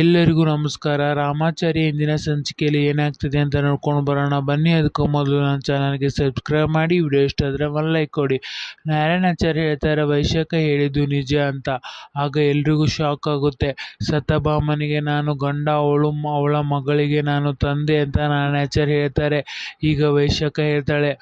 ಎಲ್ಲರಿಗೂ ನಮಸ್ಕಾರ. ರಾಮಾಚಾರಿ ಇಂದಿನ ಸಂಚಿಕೆಯಲ್ಲಿ ಏನಾಗ್ತಿದೆ ಅಂತ ನೋಡ್ಕೊಂಡು ಬರೋಣ. ಬನ್ನಿ, ಅದಕ್ಕೂ ಮೊದಲು ನನ್ನ ಚಾನಲ್ಗೆ ಸಬ್ಸ್ಕ್ರೈಬ್ ಮಾಡಿ. ವಿಡಿಯೋ ಇಷ್ಟ ಆದರೆ ಒನ್ ಲೈಕ್ ಕೊಡಿ. ನಾರಾಯಣಾಚಾರ್ಯ ಹೇಳ್ತಾರೆ ವೈಶಾಖ ಹೇಳಿದ್ದು ನಿಜ ಅಂತ. ಆಗ ಎಲ್ರಿಗೂ ಶಾಕ್ ಆಗುತ್ತೆ. ಸತಬಾಮನಿಗೆ ನಾನು ಗಂಡ, ಅವಳು ಅವಳ ಮಗಳಿಗೆ ನಾನು ತಂದೆ ಅಂತ ನಾರಾಯಣಾಚಾರ್ಯ ಹೇಳ್ತಾರೆ. ಈಗ ವೈಶಾಖ ಹೇಳ್ತಾಳೆ.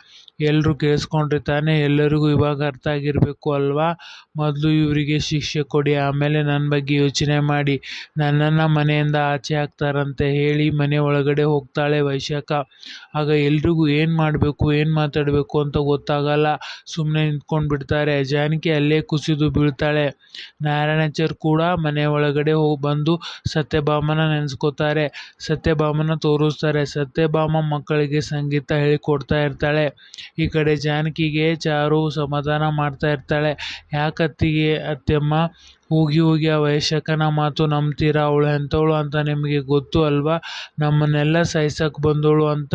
ಎಲ್ಲರೂ ಕೇಳಿಸ್ಕೊಂಡ್ರೆ ತಾನೇ ಎಲ್ಲರಿಗೂ ಇವಾಗ ಅರ್ಥ ಆಗಿರಬೇಕು ಅಲ್ವಾ? ಮೊದಲು ಇವರಿಗೆ ಶಿಕ್ಷೆ ಕೊಡಿ, ಆಮೇಲೆ ನನ್ನ ಬಗ್ಗೆ ಯೋಚನೆ ಮಾಡಿ. ನನ್ನನ್ನು ಮನೆಯಿಂದ ಆಚೆ ಹಾಕ್ತಾರಂತೆ ಹೇಳಿ ಮನೆ ಒಳಗಡೆ ಹೋಗ್ತಾಳೆ ವೈಶಾಖ. ಆಗ ಎಲ್ರಿಗೂ ಏನು ಮಾಡಬೇಕು, ಏನು ಮಾತಾಡಬೇಕು ಅಂತ ಗೊತ್ತಾಗಲ್ಲ. ಸುಮ್ಮನೆ ನಿಂತ್ಕೊಂಡು ಬಿಡ್ತಾರೆ ಜಾನಕಿ ಅಲ್ಲೇ ಕುಸಿದು ಬೀಳ್ತಾಳೆ. ನಾರಾಯಣಾಚಾರ್ ಕೂಡ ಮನೆ ಒಳಗಡೆ ಹೋಗಿ ಬಂದು ಸತ್ಯಭಾಮನ ನೆನೆಸ್ಕೋತಾರೆ. ಸತ್ಯಭಾಮನ ತೋರಿಸ್ತಾರೆ. ಸತ್ಯಭಾಮ ಮಕ್ಕಳಿಗೆ ಸಂಗೀತ ಹೇಳಿಕೊಡ್ತಾ ಇರ್ತಾಳೆ. ಈ ಕಡೆ ಜಾನಕಿಗೆ ಚಾರು ಸಮಾಧಾನ ಮಾಡ್ತಾ ಇರ್ತಾಳೆ. ಯಾಕತ್ತಿಗೆ ಅತ್ತೆಮ್ಮ? ಹೋಗಿ ಹೋಗಿ ಆ ವಯಸ್ಸಕನ ಮಾತು ನಂಬ್ತೀರಾ ಅವಳು? ಎಂಥವಳು ಅಂತ ನಿಮಗೆ ಗೊತ್ತು ಅಲ್ವಾ? ನಮ್ಮನ್ನೆಲ್ಲ ಸಾಯ್ಸಕ್ಕೆ ಬಂದವಳು ಅಂತ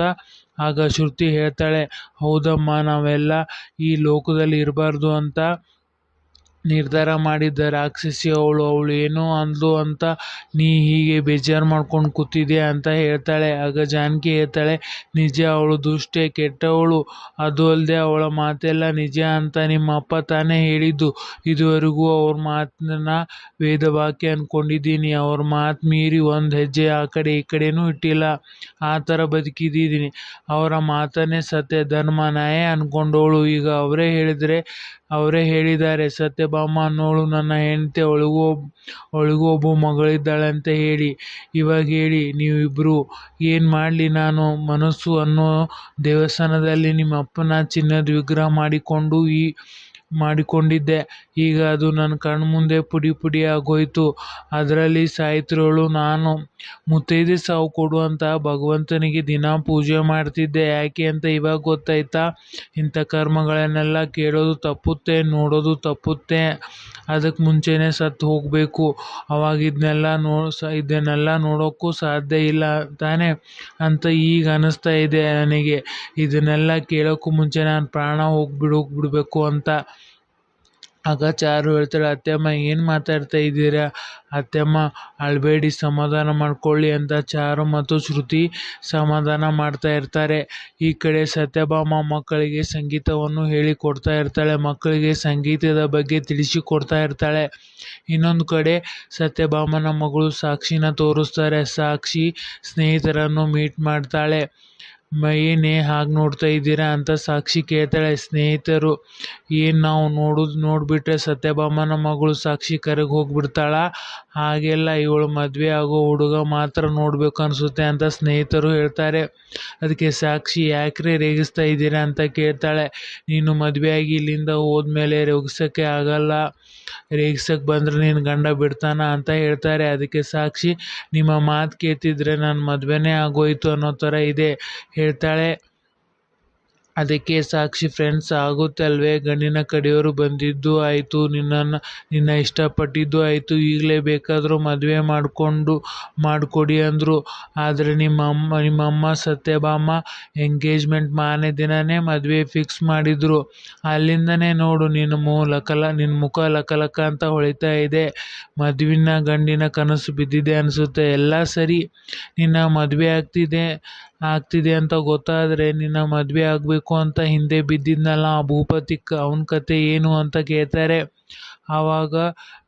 ಆಗ ಶ್ರುತಿ ಹೇಳ್ತಾಳೆ. ಹೌದಮ್ಮ, ನಾವೆಲ್ಲ ಈ ಲೋಕದಲ್ಲಿ ಇರಬಾರ್ದು ಅಂತ. ನಿರ್ಧಾರ ಮಾಡಿದ್ದ ರಾಕ್ಷಸಿ ಅವಳು ಅವಳು ಏನೋ ಅಂದ್ಲು ಅಂತ ನೀ ಹೀಗೆ ಬೇಜಾರು ಮಾಡ್ಕೊಂಡು ಕೂತಿದ್ದೆ ಅಂತ ಹೇಳ್ತಾಳೆ. ಆಗ ಜಾನಕಿ ಹೇಳ್ತಾಳೆ, ನಿಜ, ಅವಳು ದುಷ್ಟೆ, ಕೆಟ್ಟವಳು. ಅದು ಅಲ್ಲದೆ ಅವಳ ಮಾತೆಲ್ಲ ನಿಜ ಅಂತ ನಿಮ್ಮ ಅಪ್ಪ ತಾನೇ ಹೇಳಿದ್ದು. ಇದುವರೆಗೂ ಅವ್ರ ಮಾತನ್ನ ವೇದವಾಕ್ಯ ಅಂದ್ಕೊಂಡಿದ್ದೀನಿ ಅವ್ರ ಮಾತು ಮೀರಿ ಒಂದು ಹೆಜ್ಜೆ ಆ ಕಡೆ ಈ ಕಡೆನೂ ಇಟ್ಟಿಲ್ಲ. ಆ ಥರ ಬದುಕಿದ್ದೀನಿ ಅವರ ಮಾತನ್ನೇ ಸತ್ಯ, ಧರ್ಮ, ನ್ಯಾಯ ಅಂದ್ಕೊಂಡವಳು ಈಗ ಅವರೇ ಹೇಳಿದರೆ ಅವರೇ ಹೇಳಿದ್ದಾರೆ, ಸತ್ಯಭಾಮ ಅನ್ನೋಳು ನನ್ನ ಹೆಂಡತಿ ಅವಳಿಗೂ ಒಬ್ಬ ಒಬ್ಬ ಮಗಳಿದ್ದಾಳೆ ಅಂತ ಹೇಳಿ, ಇವಾಗ ಹೇಳಿ ನೀವಿಬ್ಬರು ಏನು ಮಾಡಲಿ ನಾನು? ಮನಸ್ಸು ಅನ್ನೋ ದೇವಸ್ಥಾನದಲ್ಲಿ ನಿಮ್ಮ ಅಪ್ಪನ ಚಿನ್ನದ ವಿಗ್ರಹ ಮಾಡಿಕೊಂಡು ಈ ಮಾಡಿಕೊಂಡಿದ್ದೆ. ಈಗ ಅದು ನನ್ನ ಕಣ್ಮುಂದೆ ಪುಡಿ ಪುಡಿ ಆಗೋಯ್ತು. ಅದರಲ್ಲಿ ಸಾಯ್ತಿರೋಳು, ನಾನು ಮುತ್ತೈದೆ ಸಾವು ಕೊಡುವಂತ ಭಗವಂತನಿಗೆ ದಿನ ಪೂಜೆ ಮಾಡ್ತಿದ್ದೆ. ಯಾಕೆ ಅಂತ ಇವಾಗ ಗೊತ್ತಾಯ್ತಾ? ಇಂಥ ಕರ್ಮಗಳನ್ನೆಲ್ಲ ಕೇಳೋದು ತಪ್ಪುತ್ತೆ, ನೋಡೋದು ತಪ್ಪುತ್ತೆ. ಅದಕ್ಕೆ ಮುಂಚೆನೇ ಸತ್ತು ಹೋಗಬೇಕು. ಅವಾಗ ಇದನ್ನೆಲ್ಲ ನೋ ಇದನ್ನೆಲ್ಲ ನೋಡೋಕ್ಕೂ ಸಾಧ್ಯ ಇಲ್ಲ ತಾನೇ ಅಂತ ಈಗ ಅನ್ನಿಸ್ತಾ ಇದೆ ನನಗೆ. ಇದನ್ನೆಲ್ಲ ಕೇಳೋಕ್ಕೂ ಮುಂಚೆ ನಾನು ಪ್ರಾಣ ಹೋಗ್ಬಿಡು, ಬಿಡಬೇಕು ಅಂತ. ಆಗ ಚಾರು ಹೇಳ್ತಾರೆ, ಅತ್ತೆಮ್ಮ, ಏನು ಮಾತಾಡ್ತಾ ಇದ್ದೀರಾ? ಅತ್ತೆಮ್ಮ, ಅಳಬೇಡಿ, ಸಮಾಧಾನ ಮಾಡ್ಕೊಳ್ಳಿ ಅಂತ ಚಾರು ಮತ್ತು ಶ್ರುತಿ ಸಮಾಧಾನ ಮಾಡ್ತಾ ಇರ್ತಾರೆ. ಈ ಕಡೆ ಸತ್ಯಭಾಮ ಮಕ್ಕಳಿಗೆ ಸಂಗೀತವನ್ನು ಹೇಳಿಕೊಡ್ತಾ ಇರ್ತಾಳೆ. ಮಕ್ಕಳಿಗೆ ಸಂಗೀತದ ಬಗ್ಗೆ ತಿಳಿಸಿಕೊಡ್ತಾ ಇರ್ತಾಳೆ. ಇನ್ನೊಂದು ಕಡೆ ಸತ್ಯಭಾಮನ ಮಗಳು ಸಾಕ್ಷಿನ ತೋರಿಸ್ತಾರೆ. ಸಾಕ್ಷಿ ಸ್ನೇಹಿತರನ್ನು ಮೀಟ್ ಮಾಡ್ತಾಳೆ. ಏನೇ ಹಾಗೆ ನೋಡ್ತಾ ಇದ್ದೀರಾ ಅಂತ ಸಾಕ್ಷಿ ಕೇಳ್ತಾಳೆ. ಸ್ನೇಹಿತರು, ಏನು ನಾವು ನೋಡೋದು ನೋಡಿಬಿಟ್ರೆ ಸತ್ಯಭಾಮನ ಮಗಳು ಸಾಕ್ಷಿ ಕರೆಗೆ ಹೋಗ್ಬಿಡ್ತಾಳ? ಹಾಗೆಲ್ಲ ಇವಳು ಮದುವೆ ಆಗೋ ಹುಡುಗ ಮಾತ್ರ ನೋಡಬೇಕು ಅನಿಸುತ್ತೆ ಅಂತ ಸ್ನೇಹಿತರು ಹೇಳ್ತಾರೆ. ಅದಕ್ಕೆ ಸಾಕ್ಷಿ ಯಾಕ್ರೆ ರೇಗಿಸ್ತಾ ಇದ್ದೀರಾ ಅಂತ ಕೇಳ್ತಾಳೆ. ನೀನು ಮದುವೆಯಾಗಿ ಇಲ್ಲಿಂದ ಹೋದ್ಮೇಲೆ ರೇಗಿಸೋಕ್ಕೆ ಆಗಲ್ಲ. ರೇಗಿಸೋಕ್ಕೆ ಬಂದರೆ ನಿನ್ನ ಗಂಡ ಬಿಡ್ತಾನ ಅಂತ ಹೇಳ್ತಾರೆ. ಅದಕ್ಕೆ ಸಾಕ್ಷಿ, ನಿಮ್ಮ ಮಾತು ಕೇಳ್ತಿದ್ರೆ ನಾನು ಮದುವೆನೇ ಆಗೋಯ್ತು ಅನ್ನೋ ಥರ ಇದೆ. ಹೇಳ್ತಾಳೆ, ಅದಕ್ಕೆ ಸಾಕ್ಷಿ ಫ್ರೆಂಡ್ಸ್ ಆಗುತ್ತಲ್ವೇ? ಗಂಡಿನ ಕಡೆಯವರು ಬಂದಿದ್ದು ಆಯಿತು, ನಿನ್ನನ್ನು, ನಿನ್ನ ಇಷ್ಟಪಟ್ಟಿದ್ದು ಆಯಿತು, ಈಗಲೇ ಬೇಕಾದರೂ ಮದುವೆ ಮಾಡಿಕೊಂಡು, ಮಾಡಿಕೊಡಿ ಅಂದರು. ಆದರೆ ನಿಮ್ಮ ಅಮ್ಮ ನಿಮ್ಮಮ್ಮ ಸತ್ಯಭಾಮ ಎಂಗೇಜ್ಮೆಂಟ್ ಮಾನೇ ದಿನವೇ ಮದುವೆ ಫಿಕ್ಸ್ ಮಾಡಿದರು. ಅಲ್ಲಿಂದನೇ ನೋಡು, ನಿನ್ನ ಮೂ, ಲಕಲ, ನಿನ್ನ ಮುಖ ಲಕಲಕ ಅಂತ ಹೊಳಿತಾ ಇದೆ. ಮದುವಿನ ಗಂಡಿನ ಕನಸು ಬಿದ್ದಿದೆ ಅನಿಸುತ್ತೆ. ಎಲ್ಲ ಸರಿ, ನಿನ್ನ ಮದುವೆ ಆಗ್ತಿದೆ. ಆಗ್ತಿದೆ ಅಂತ ಗೊತ್ತಾದರೆ ನಿನ್ನ ಮದುವೆ ಆಗಬೇಕು ಅಂತ ಹಿಂದೆ ಬಿದ್ದಿದ್ನಲ್ಲ ಆ ಭೂಪತಿಕ್ ಅವನ ಕತೆ ಏನು ಅಂತ ಕೇಳ್ತಾರೆ. ಆವಾಗ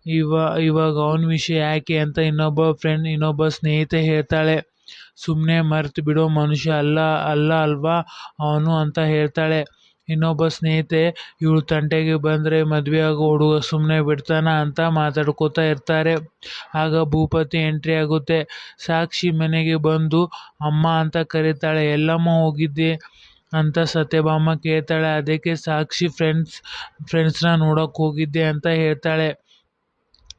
ಇವ, ಇವಾಗ ಅವನ ವಿಷಯ ಯಾಕೆ ಅಂತ ಇನ್ನೊಬ್ಬ ಫ್ರೆಂಡ್ ಇನ್ನೊಬ್ಬ ಸ್ನೇಹಿತೆ ಹೇಳ್ತಾಳೆ. ಸುಮ್ಮನೆ ಮರೆತು ಬಿಡೋ ಮನುಷ್ಯ ಅಲ್ಲ ಅಲ್ಲ ಅಲ್ವಾ ಅವನು ಅಂತ ಹೇಳ್ತಾಳೆ. ಇನ್ನೊಬ್ಬ ಸ್ನೇಹಿತೆ ಇವಳು ತಂಟೆಗೆ ಬಂದರೆ ಮದುವೆ ಆಗೋ ಹುಡುಗ ಸುಮ್ಮನೆ ಬಿಡ್ತಾನ ಅಂತ ಮಾತಾಡ್ಕೋತಾ ಇರ್ತಾರೆ. ಆಗ ಭೂಪತಿ ಎಂಟ್ರಿ ಆಗುತ್ತೆ. ಸಾಕ್ಷಿ ಮನೆಗೆ ಬಂದು, ಅಮ್ಮ ಅಂತ ಕರೀತಾಳೆ. ಎಲ್ಲಮ್ಮ, ಹೋಗಿದ್ದೆ? ಅಂತ ಸತ್ಯಭಾಮ ಕೇಳ್ತಾಳೆ. ಅದಕ್ಕೆ ಸಾಕ್ಷಿ ಫ್ರೆಂಡ್ಸ್ ಫ್ರೆಂಡ್ಸ್ನ ನೋಡೋಕೆ ಹೋಗಿದ್ದೆ ಅಂತ ಹೇಳ್ತಾಳೆ.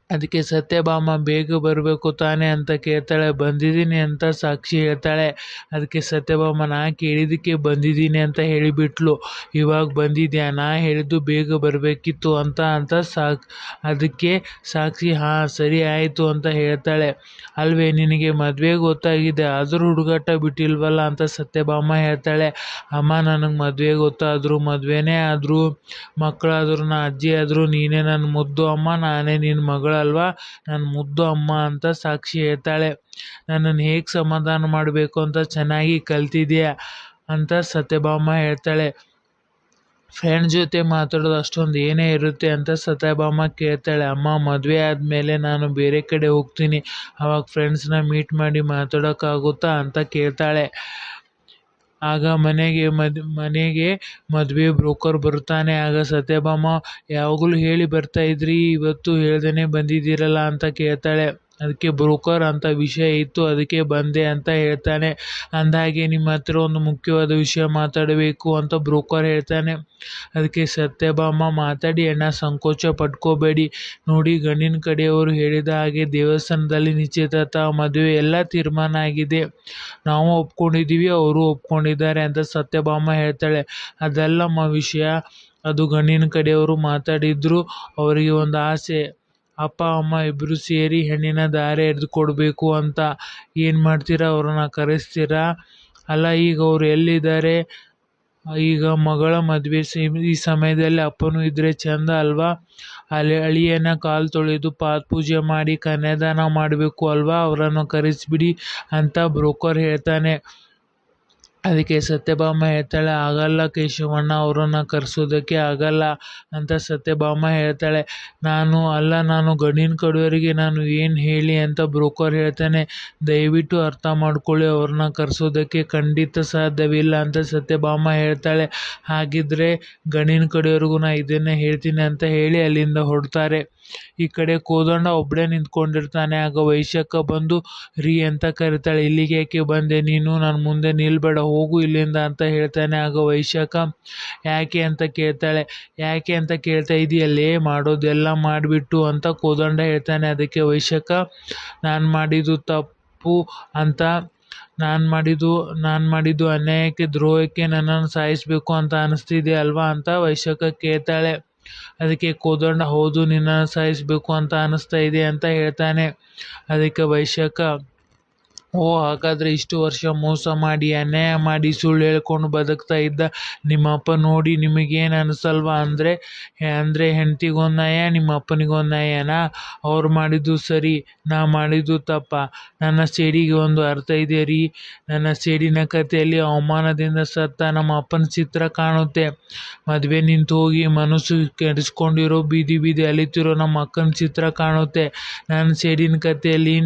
ಅದಕ್ಕೆ ಸತ್ಯಭಾಮ ಬೇಗ ಬರಬೇಕು ತಾನೆ ಅಂತ ಕೇಳ್ತಾಳೆ. ಬಂದಿದ್ದೀನಿ ಅಂತ ಸಾಕ್ಷಿ ಹೇಳ್ತಾಳೆ. ಅದಕ್ಕೆ ಸತ್ಯಭಾಮ, ನಾ ಕೇಳಿದ್ದಕ್ಕೆ ಬಂದಿದ್ದೀನಿ ಅಂತ ಹೇಳಿಬಿಟ್ಲು. ಇವಾಗ ಬಂದಿದ್ಯಾ? ನಾ ಹೇಳಿದ್ದು ಬೇಗ ಬರಬೇಕಿತ್ತು ಅಂತ ಅಂತ ಸಾಕ್, ಅದಕ್ಕೆ ಸಾಕ್ಷಿ, ಹಾಂ, ಸರಿ ಆಯಿತು ಅಂತ ಹೇಳ್ತಾಳೆ. ಅಲ್ವೇ, ನಿನಗೆ ಮದುವೆ ಗೊತ್ತಾಗಿದೆ. ಆದರೂ ಹುಡುಗಾಟ ಬಿಟ್ಟಿಲ್ವಲ್ಲ ಅಂತ ಸತ್ಯಭಾಮ ಹೇಳ್ತಾಳೆ. ಅಮ್ಮ, ನನಗೆ ಮದುವೆ ಗೊತ್ತಾದರೂ, ಮದುವೆನೇ ಆದರೂ, ಮಕ್ಕಳಾದರೂ, ನಾ ಅಜ್ಜಿ ಆದರೂ ನೀನೇ ನನ್ನ ಮುದ್ದು. ಅಮ್ಮ, ನಾನೇ ನಿನ್ನ ಮಗಳು ಅಲ್ವಾ ನನ್ನ ಮುದ್ದು ಅಮ್ಮ ಅಂತ ಸಾಕ್ಷಿ ಹೇಳ್ತಾಳೆ. ನನ್ನನ್ನು ಹೇಗೆ ಸಮಾಧಾನ ಮಾಡಬೇಕು ಅಂತ ಚೆನ್ನಾಗಿ ಕಲ್ತಿದ್ಯಾ? ಅಂತ ಸತ್ಯಭಾಮ ಹೇಳ್ತಾಳೆ. ಫ್ರೆಂಡ್ ಜೊತೆ ಮಾತಾಡೋದು ಅಷ್ಟೊಂದು ಏನೇ ಇರುತ್ತೆ ಅಂತ ಸತ್ಯಭಾಮ ಕೇಳ್ತಾಳೆ. ಅಮ್ಮ, ಮದುವೆ ಆದಮೇಲೆ ನಾನು ಬೇರೆ ಕಡೆ ಹೋಗ್ತೀನಿ. ಅವಾಗ ಫ್ರೆಂಡ್ಸ್ನ ಮೀಟ್ ಮಾಡಿ ಮಾತಾಡೋಕ್ಕಾಗುತ್ತಾ ಅಂತ ಕೇಳ್ತಾಳೆ. ಆಗ ಮನೆಗೆ ಮದ್, ಮನೆಗೆ ಮದುವೆ ಬ್ರೋಕರ್ ಬರ್ತಾನೆ ಆಗ ಸತ್ಯಭಾಮ, ಯಾವಾಗಲೂ ಹೇಳಿ ಬರ್ತಾ ಇದ್ರಿ, ಇವತ್ತು ಹೇಳ್ದೇನೆ ಬಂದಿದ್ದೀರಲ್ಲ ಅಂತ ಕೇಳ್ತಾಳೆ. ಅದಕ್ಕೆ ಬ್ರೋಕರ್ ಅಂತ ವಿಷಯ ಇತ್ತು, ಅದಕ್ಕೆ ಬಂದೆ ಅಂತ ಹೇಳ್ತಾನೆ. ಅಂದಾಗೆ ನಿಮ್ಮ ಹತ್ರ ಒಂದು ಮುಖ್ಯವಾದ ವಿಷಯ ಮಾತಾಡಬೇಕು ಅಂತ ಬ್ರೋಕರ್ ಹೇಳ್ತಾನೆ. ಅದಕ್ಕೆ ಸತ್ಯಭಾಮ ಮಾತಾಡಿ, ಅಣ್ಣ, ಸಂಕೋಚ ಪಟ್ಕೋಬೇಡಿ. ನೋಡಿ, ಗಂಡಿನ ಕಡೆಯವರು ಹೇಳಿದ ಹಾಗೆ ದೇವಸ್ಥಾನದಲ್ಲಿ ನಿಶ್ಚಿತಾರ್ಥ ಮದುವೆ, ಎಲ್ಲ ತೀರ್ಮಾನ ಆಗಿದೆ. ನಾವು ಒಪ್ಕೊಂಡಿದ್ದೀವಿ, ಅವರು ಒಪ್ಕೊಂಡಿದ್ದಾರೆ ಅಂತ ಸತ್ಯಭಾಮ ಹೇಳ್ತಾಳೆ. ಅದಲ್ಲಮ್ಮ ವಿಷಯ, ಅದು ಗಂಡಿನ ಕಡೆಯವರು ಮಾತಾಡಿದ್ರು, ಅವರಿಗೆ ಒಂದು ಆಸೆ. ಅಪ್ಪ, ಅಮ್ಮ ಇಬ್ಬರು ಸೇರಿ ಹೆಣ್ಣಿನ ದಾರೆ ಎರೆದು ಕೊಡಬೇಕು ಅಂತ ಏನು ಮಾಡ್ತೀರಾ? ಅವ್ರನ್ನ ಕರೆಸ್ತೀರಾ? ಅಲ್ಲ, ಈಗ ಅವ್ರು ಎಲ್ಲಿದ್ದಾರೆ? ಈಗ ಮಗಳ ಮದುವೆ ಈ ಸಮಯದಲ್ಲಿ ಅಪ್ಪನೂ ಇದ್ದರೆ ಚಂದ ಅಲ್ವಾ? ಅಲ್ಲಿ ಅಳಿಯನ ಕಾಲು ತೊಳೆದು ಪಾದ ಪೂಜೆ ಮಾಡಿ ಕನ್ಯಾದಾನ ಮಾಡಬೇಕು ಅಲ್ವಾ? ಅವರನ್ನು ಕರೆಸಿಬಿಡಿ ಅಂತ ಬ್ರೋಕರ್ ಹೇಳ್ತಾನೆ. ಅದಕ್ಕೆ ಸತ್ಯಭಾಮ ಹೇಳ್ತಾಳೆ, ಆಗಲ್ಲ ಕೇಶವಣ್ಣ, ಅವರನ್ನು ಕರೆಸೋದಕ್ಕೆ ಆಗಲ್ಲ ಅಂತ ಸತ್ಯಭಾಮ ಹೇಳ್ತಾಳೆ. ನಾನು ಅಲ್ಲ, ನಾನು ಗಂಡಿನ ಕಡೆಯವರಿಗೆ ನಾನು ಏನು ಹೇಳಿ ಅಂತ ಬ್ರೋಕರ್ ಹೇಳ್ತಾನೆ. ದಯವಿಟ್ಟು ಅರ್ಥ ಮಾಡ್ಕೊಳ್ಳಿ, ಅವ್ರನ್ನ ಕರೆಸೋದಕ್ಕೆ ಖಂಡಿತ ಸಾಧ್ಯವಿಲ್ಲ ಅಂತ ಸತ್ಯಭಾಮ ಹೇಳ್ತಾಳೆ. ಹಾಗಿದ್ರೆ ಗಂಡಿನ ಕಡೆಯವ್ರಿಗೂ ನಾ ಇದನ್ನೇ ಹೇಳ್ತೀನಿ ಅಂತ ಹೇಳಿ ಅಲ್ಲಿಂದ ಹೊಡ್ತಾರೆ ಈ ಕಡೆ ಕೋದಂಡ ಒಬ್ಬಳೇ ನಿಂತ್ಕೊಂಡಿರ್ತಾನೆ. ಆಗ ವೈಶಾಖ ಬಂದು, ರೀ ಅಂತ ಕರಿತಾಳೆ. ಇಲ್ಲಿಗೆ ಯಾಕೆ ಬಂದೆ? ನೀನು ನನ್ನ ಮುಂದೆ ನಿಲ್ಬೇಡ ಹೋಗು ಇಲ್ಲಿಂದ ಅಂತ ಹೇಳ್ತಾನೆ. ಆಗ ವೈಶಾಖ, ಯಾಕೆ ಅಂತ ಕೇಳ್ತಾಳೆ. ಯಾಕೆ ಅಂತ ಕೇಳ್ತಾ ಇದೆಯಲ್ಲೇ ಮಾಡೋದೆಲ್ಲ ಮಾಡಿಬಿಟ್ಟು ಅಂತ ಕೋದಂಡ ಹೇಳ್ತಾನೆ. ಅದಕ್ಕೆ ವೈಶಾಖ, ನಾನು ಮಾಡಿದ್ದು ತಪ್ಪು ಅಂತ, ನಾನು ಮಾಡಿದ್ದು ನಾನು ಮಾಡಿದ್ದು ಅನ್ಯಾಯಕ್ಕೆ, ದ್ರೋಹಕ್ಕೆ ನನ್ನನ್ನು ಸಾಯಿಸಬೇಕು ಅಂತ ಅನ್ನಿಸ್ತಿದೆ ಅಲ್ವಾ ಅಂತ ವೈಶಾಖ ಕೇಳ್ತಾಳೆ. ಅದಕ್ಕೆ ಕೋದಂಡ, ಹೌದು, ನಿನ್ನನ್ನು ಸಾಯಿಸಬೇಕು ಅಂತ ಅನ್ನಿಸ್ತಾ ಇದೆ ಅಂತ ಹೇಳ್ತಾನೆ. ಅದಕ್ಕೆ ವೈಶಾಖ ಓ, ಹಾಗಾದ್ರೆ ಇಷ್ಟು ವರ್ಷ ಮೋಸ ಮಾಡಿ, ಅನ್ಯಾಯ ಮಾಡಿ ಸುಳ್ಳು ಹೇಳ್ಕೊಂಡು ಬದುಕ್ತಾ ಇದ್ದ ನಿಮ್ಮಪ್ಪ ನೋಡಿ ನಿಮಗೇನು ಅನಿಸಲ್ವಾ? ಅಂದರೆ ಅಂದರೆ ಹೆಂಡ್ತಿಗೊಂದು ನ್ಯಾಯ ನಿಮ್ಮ ಅಪ್ಪನಿಗೊಂದು ಅವ್ರು ಮಾಡಿದ್ದು ಸರಿ, ನಾ ಮಾಡಿದ್ದು ತಪ್ಪ. ನನ್ನ ಸೇಡಿಗೆ ಒಂದು ಅರ್ಥ ಇದೆ ರೀ. ನನ್ನ ಸೇಡಿನ ಕಥೆಯಲ್ಲಿ ಅವಮಾನದಿಂದ ಸತ್ತ ನಮ್ಮ ಅಪ್ಪನ ಚಿತ್ರ ಕಾಣುತ್ತೆ. ಮದುವೆ ನಿಂತು ಹೋಗಿ ಮನಸ್ಸು ಕೆಡಿಸ್ಕೊಂಡಿರೋ, ಬೀದಿ ಬೀದಿ ಅಲಿತಿರೋ ನಮ್ಮ ಅಕ್ಕನ ಚಿತ್ರ ಕಾಣುತ್ತೆ. ನನ್ನ ಸೇಡಿನ ಕಥೆಯಲ್ಲಿ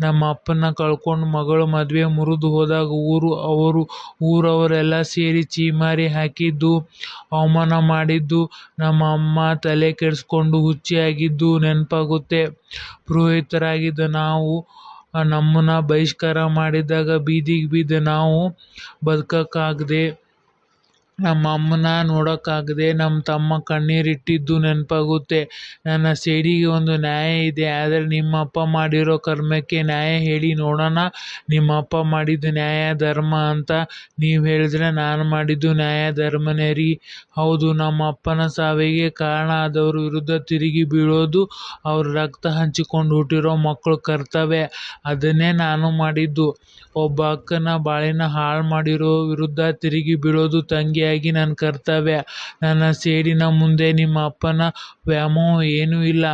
ನಮ್ಮ ಅಪ್ಪನ ಕಳ್ಕೊಂಡು ಮಗಳು ಮದುವೆ ಮುರಿದು ಹೋದಾಗ ಊರು, ಅವರು ಊರವರೆಲ್ಲ ಸೇರಿ ಚೀಮಾರಿ ಹಾಕಿದ್ದು, ಅವಮಾನ ಮಾಡಿದ್ದು, ನಮ್ಮ ಅಮ್ಮ ತಲೆ ಕೆಡಿಸ್ಕೊಂಡು ಹುಚ್ಚಿಯಾಗಿದ್ದು ನೆನಪಾಗುತ್ತೆ. ಪುರೋಹಿತರಾಗಿದ್ದ ನಾವು ನಮ್ಮನ್ನ ಬಹಿಷ್ಕಾರ ಮಾಡಿದಾಗ ಬೀದಿಗೆ ಬಿದ್ದ ನಾವು ಬದುಕೋಕ್ಕಾಗದೆ ನಮ್ಮ ಅಮ್ಮನ ನೋಡೋಕ್ಕಾಗದೆ ನಮ್ಮ ತಮ್ಮ ಕಣ್ಣೀರಿಟ್ಟಿದ್ದು ನೆನಪಾಗುತ್ತೆ. ನನ್ನ ಸೇಡಿಗೆ ಒಂದು ನ್ಯಾಯ ಇದೆ, ಆದರೆ ನಿಮ್ಮ ಅಪ್ಪ ಮಾಡಿರೋ ಕರ್ಮಕ್ಕೆ ನ್ಯಾಯ ಹೇಳಿ ನೋಡೋಣ. ನಿಮ್ಮ ಅಪ್ಪ ಮಾಡಿದ್ದು ನ್ಯಾಯ ಧರ್ಮ ಅಂತ ನೀವು ಹೇಳಿದ್ರೆ ನಾನು ಮಾಡಿದ್ದು ನ್ಯಾಯ ಧರ್ಮನೇ ರೀ. ಹೌದು, ನಮ್ಮ ಅಪ್ಪನ ಸಾವಿಗೆ ಕಾರಣ ಆದವ್ರ ವಿರುದ್ಧ ತಿರುಗಿ ಬೀಳೋದು, ಅವ್ರ ರಕ್ತ ಹಂಚಿಕೊಂಡು ಹುಟ್ಟಿರೋ ಮಕ್ಕಳು ಕರ್ತವ್ಯ. ಅದನ್ನೇ ನಾನು ಮಾಡಿದ್ದು. ಒಬ್ಬ ಅಕ್ಕನ ಬಾಳಿನ ಹಾಳು ಮಾಡಿರೋ ವಿರುದ್ಧ ತಿರುಗಿ ಬೀಳೋದು ತಂಗಿಯಾಗಿ ನನ್ನ ಕರ್ತವ್ಯ. ನನ್ನ ಸೇಡಿನ ಮುಂದೆ ನಿಮ್ಮ ಅಪ್ಪನ ವ್ಯಾಮೋಹ ಏನೂ ಇಲ್ಲ.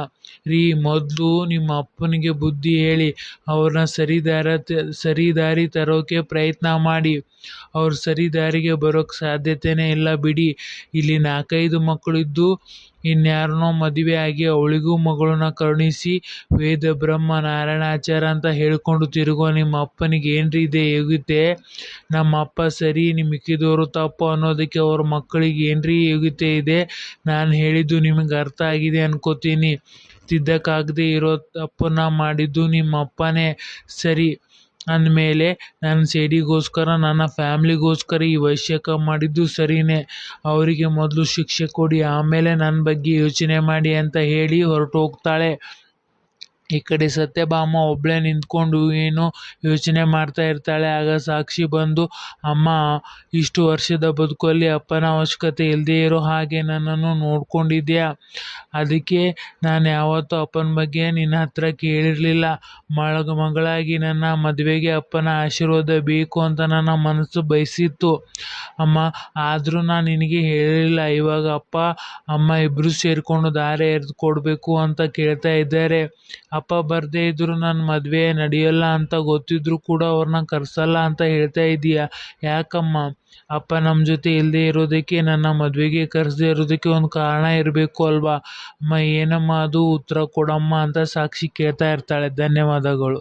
ರೀ, ಮೊದಲು ನಿಮ್ಮ ಅಪ್ಪನಿಗೆ ಬುದ್ಧಿ ಹೇಳಿ. ಅವ್ರನ್ನ ಸರಿದಾರ ಸರಿದಾರಿ ಸರಿ ದಾರಿ ತರೋಕೆ ಪ್ರಯತ್ನ ಮಾಡಿ. ಅವ್ರು ಸರಿದಾರಿಗೆ ಬರೋಕ್ಕೆ ಸಾಧ್ಯತೆಯೇ ಇಲ್ಲ ಬಿಡಿ. ಇಲ್ಲಿ ನಾಲ್ಕೈದು ಮಕ್ಕಳಿದ್ದು ಇನ್ಯಾರನ್ನೋ ಮದುವೆ ಆಗಿ ಅವಳಿಗೂ ಮಗಳನ್ನ ಕರುಣಿಸಿ, ವೇದ ಬ್ರಹ್ಮ ನಾರಾಯಣಾಚಾರ ಅಂತ ಹೇಳ್ಕೊಂಡು ತಿರುಗೋ ನಿಮ್ಮ ಅಪ್ಪನಿಗೆ ಏನ್ರಿ ಇದೆ ಯೋಗ್ಯತೆ? ನಮ್ಮ ಅಪ್ಪ ಸರಿ ನಿಮ್ಮ ಮಿಕ್ಕಿದವರು ತಪ್ಪು ಅನ್ನೋದಕ್ಕೆ ಅವ್ರ ಮಕ್ಕಳಿಗೆ ಏನ್ರಿ ಯೋಗ್ಯತೆ ಇದೆ? ನಾನು ಹೇಳಿದ್ದು ನಿಮಗೆ ಅರ್ಥ ಆಗಿದೆ ಅನ್ಕೋತೀನಿ. ತಿದ್ದಕ್ಕಾಗದೆ ಇರೋ ತಪ್ಪನ್ನ ಮಾಡಿದ್ದು ನಿಮ್ಮ ಅಪ್ಪನೇ ಸರಿ. ಅಂದಮೇಲೆ ನನ್ನ ಸೇಡಿಗೋಸ್ಕರ, ನನ್ನ ಫ್ಯಾಮ್ಲಿಗೋಸ್ಕರ ಈ ವೈಶ್ಯಕ ಮಾಡಿದ್ದು ಸರಿಯೇ ಅವರಿಗೆ ಮೊದಲು ಶಿಕ್ಷೆ ಕೊಡಿ, ಆಮೇಲೆ ನನ್ನ ಬಗ್ಗೆ ಯೋಚನೆ ಮಾಡಿ ಅಂತ ಹೇಳಿ ಹೊರಟು ಹೋಗ್ತಾಳೆ ಈ ಕಡೆ ಸತ್ಯಭಾಮ ಒಬ್ಬಳೇ ನಿಂತ್ಕೊಂಡು ಏನು ಯೋಚನೆ ಮಾಡ್ತಾ ಇರ್ತಾಳೆ. ಆಗ ಸಾಕ್ಷಿ ಬಂದು, ಅಮ್ಮ, ಇಷ್ಟು ವರ್ಷದ ಬದುಕಲ್ಲಿ ಅಪ್ಪನ ಅವಶ್ಯಕತೆ ಇಲ್ಲದೇ ಇರೋ ಹಾಗೆ ನನ್ನನ್ನು ನೋಡ್ಕೊಂಡಿದ್ಯಾ? ಅದಕ್ಕೆ ನಾನು ಯಾವತ್ತೂ ಅಪ್ಪನ ಬಗ್ಗೆ ನಿನ್ನ ಹತ್ರ ಕೇಳಿರಲಿಲ್ಲ. ಮಳಗ ಮಗಳಾಗಿ ನನ್ನ ಮದುವೆಗೆ ಅಪ್ಪನ ಆಶೀರ್ವಾದ ಬೇಕು ಅಂತ ನನ್ನ ಮನಸ್ಸು ಬಯಸಿತ್ತು. ಅಮ್ಮ, ಆದರೂ ನಾನು ನಿನಗೆ ಹೇಳಿರಲಿಲ್ಲ. ಇವಾಗ ಅಪ್ಪ, ಅಮ್ಮ ಇಬ್ಬರು ಸೇರಿಕೊಂಡು ದಾರೆ ಎರೆದು ಕೊಡಬೇಕು ಅಂತ ಕೇಳ್ತಾ ಇದ್ದಾರೆ. ಅಪ್ಪ ಬರದೇ ಇದ್ದರೂ ನನ್ನ ಮದುವೆ ನಡೆಯಲ್ಲ ಅಂತ ಗೊತ್ತಿದ್ದರೂ ಕೂಡ ಅವ್ರನ್ನ ಕರೆಸಲ್ಲ ಅಂತ ಹೇಳ್ತಾ ಇದೀಯ ಯಾಕಮ್ಮ? ಅಪ್ಪ ನಮ್ಮ ಜೊತೆ ಇಲ್ಲದೆ ಇರೋದಕ್ಕೆ, ನನ್ನ ಮದುವೆಗೆ ಕರೆಸದೇ ಇರೋದಕ್ಕೆ ಒಂದು ಕಾರಣ ಇರಬೇಕು ಅಲ್ವಾ? ಅಮ್ಮ, ಏನಮ್ಮ ಅದು ಉತ್ತರ ಕೊಡಮ್ಮ ಅಂತ ಸಾಕ್ಷಿ ಕೇಳ್ತಾ ಇರ್ತಾಳೆ. ಧನ್ಯವಾದಗಳು.